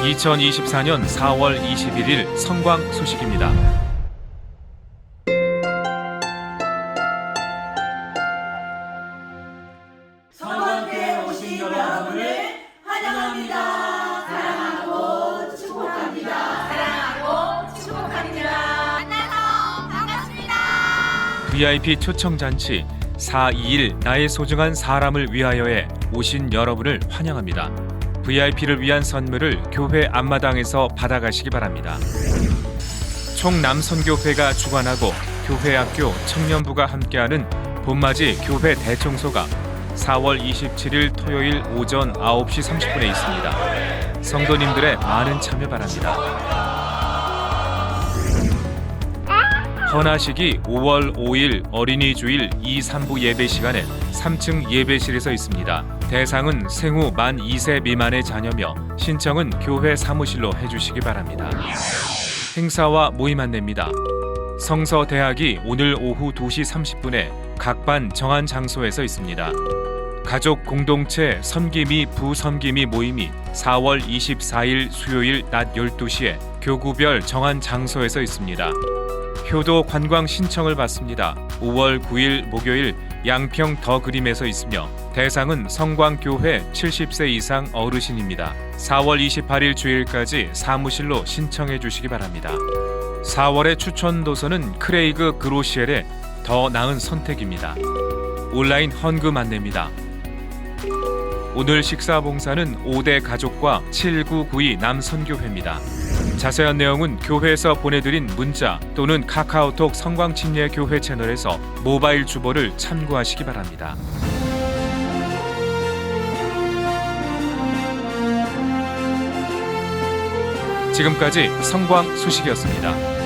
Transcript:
2024년 4월 21일 성광 소식입니다. 성원교회 오신 여러분을 환영합니다. 사랑하고 축복합니다. 사랑하고 축복합니다. 만나서 반갑습니다. VIP 초청 잔치 421 나의 소중한 사람을 위하여에 오신 여러분을 환영합니다. VIP를 위한 선물을 교회 앞마당에서 받아가시기 바랍니다. 총남선교회가 주관하고 교회학교 청년부가 함께하는 봄맞이 교회 대청소가 4월 27일 토요일 오전 9시 30분에 있습니다. 성도님들의 많은 참여 바랍니다. 헌화식이 5월 5일 어린이 주일 2, 3부 예배 시간에 3층 예배실에서 있습니다. 대상은 생후 만 2세 미만의 자녀며 신청은 교회 사무실로 해주시기 바랍니다. 행사와 모임 안내입니다. 성서대학이 오늘 오후 2시 30분에 각 반 정한 장소에서 있습니다. 가족 공동체 섬김이 부섬김이 모임이 4월 24일 수요일 낮 12시에 교구별 정한 장소에서 있습니다. 효도 관광 신청을 받습니다. 5월 9일 목요일 양평 더 그림에서 있으며 대상은 성광교회 70세 이상 어르신입니다. 4월 28일 주일까지 사무실로 신청해 주시기 바랍니다. 4월의 추천 도서는 크레이그 그로시엘의 더 나은 선택입니다. 온라인 헌금 안내입니다. 오늘 식사 봉사는 5대 가족과 7992 남선교회입니다. 자세한 내용은 교회에서 보내드린 문자 또는 카카오톡 성광침례 교회 채널에서 모바일 주보를 참고하시기 바랍니다. 지금까지 성광 소식이었습니다.